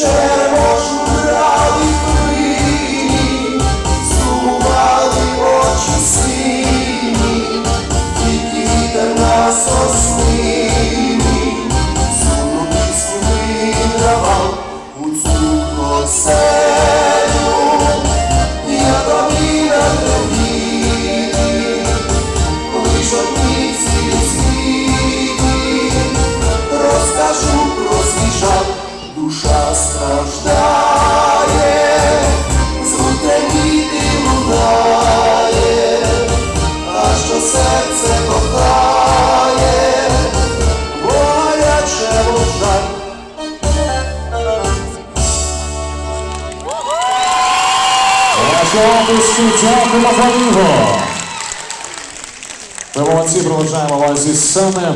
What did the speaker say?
Share Чописці, дякуємо за його. Ми молодці, проводжаємо вас зі сцени.